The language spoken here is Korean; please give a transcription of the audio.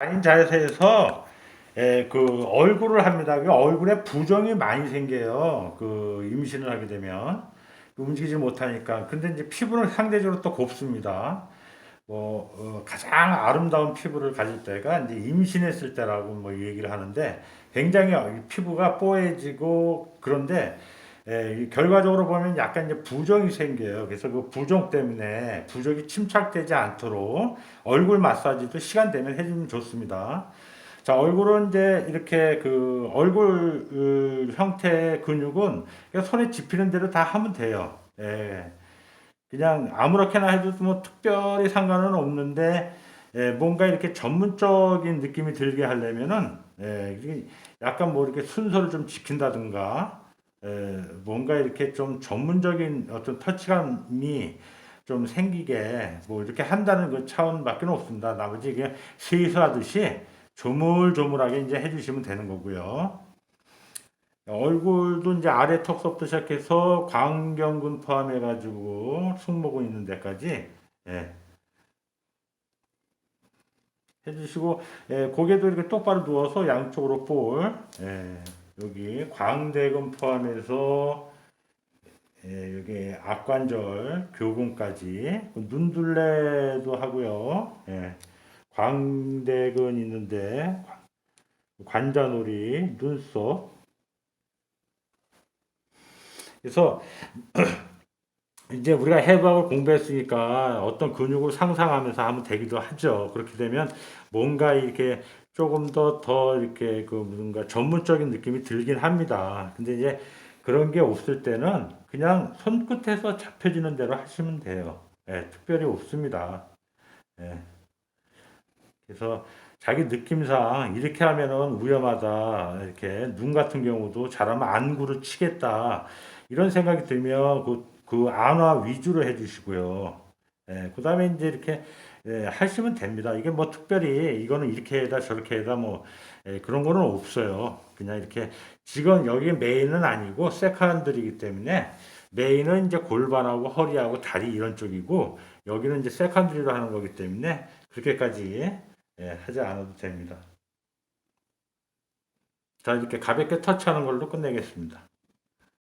아닌 자세에서 에, 그 얼굴을 합니다. 그 얼굴에 부종이 많이 생겨요. 그 임신을 하게 되면 움직이지 못하니까. 근데 이제 피부는 상대적으로 또 곱습니다. 뭐 어, 가장 아름다운 피부를 가질 때가 이제 임신했을 때라고 뭐 얘기를 하는데 굉장히 이 피부가 뽀얘지고 그런데 예, 이 결과적으로 보면 약간 이제 부종이 생겨요. 그래서 그 부종 때문에 부종이 침착되지 않도록 얼굴 마사지도 시간 되면 해주면 좋습니다. 자, 얼굴은 이제 이렇게 그 얼굴 어, 형태의 근육은 손에 집히는 대로 다 하면 돼요. 예. 그냥 아무렇게나 해도 뭐 특별히 상관은 없는데 예, 뭔가 이렇게 전문적인 느낌이 들게 하려면은 예, 약간 뭐 이렇게 순서를 좀 지킨다든가 예, 뭔가 이렇게 좀 전문적인 어떤 터치감이 좀 생기게 뭐 이렇게 한다는 그 차원밖에 없습니다. 나머지 그냥 세수하듯이 조물조물하게 이제 해주시면 되는 거고요. 얼굴도 이제 아래 턱서부터 시작해서 광경근 포함해가지고 승모근 있는 데까지 예. 해주시고 예, 고개도 이렇게 똑바로 누워서 양쪽으로 볼 예, 여기 광대근 포함해서 예, 여기 악관절 교근까지 그 눈둘레도 하고요. 예, 광대근 있는데 관자놀이 눈썹 그래서 이제 우리가 해부학을 공부했으니까 어떤 근육을 상상하면서 하면 되기도 하죠. 그렇게 되면 뭔가 이렇게 조금 더 더 이렇게 그 뭔가 전문적인 느낌이 들긴 합니다. 근데 이제 그런 게 없을 때는 그냥 손끝에서 잡혀지는 대로 하시면 돼요. 예, 특별히 없습니다. 예. 그래서 자기 느낌상 이렇게 하면은 위험하다. 이렇게 눈 같은 경우도 잘하면 안구를 치겠다. 이런 생각이 들면 그, 그 안화 위주로 해주시고요. 예, 그 다음에 이제 이렇게 예, 하시면 됩니다. 이게 뭐 특별히 이거는 이렇게 해다 저렇게 해다 뭐 예, 그런 거는 없어요. 그냥 이렇게 지금 여기 메인은 아니고 세컨들이기 때문에 메인은 이제 골반하고 허리하고 다리 이런 쪽이고 여기는 이제 세컨드리로 하는 거기 때문에 그렇게까지 예, 하지 않아도 됩니다. 자 이렇게 가볍게 터치하는 걸로 끝내겠습니다.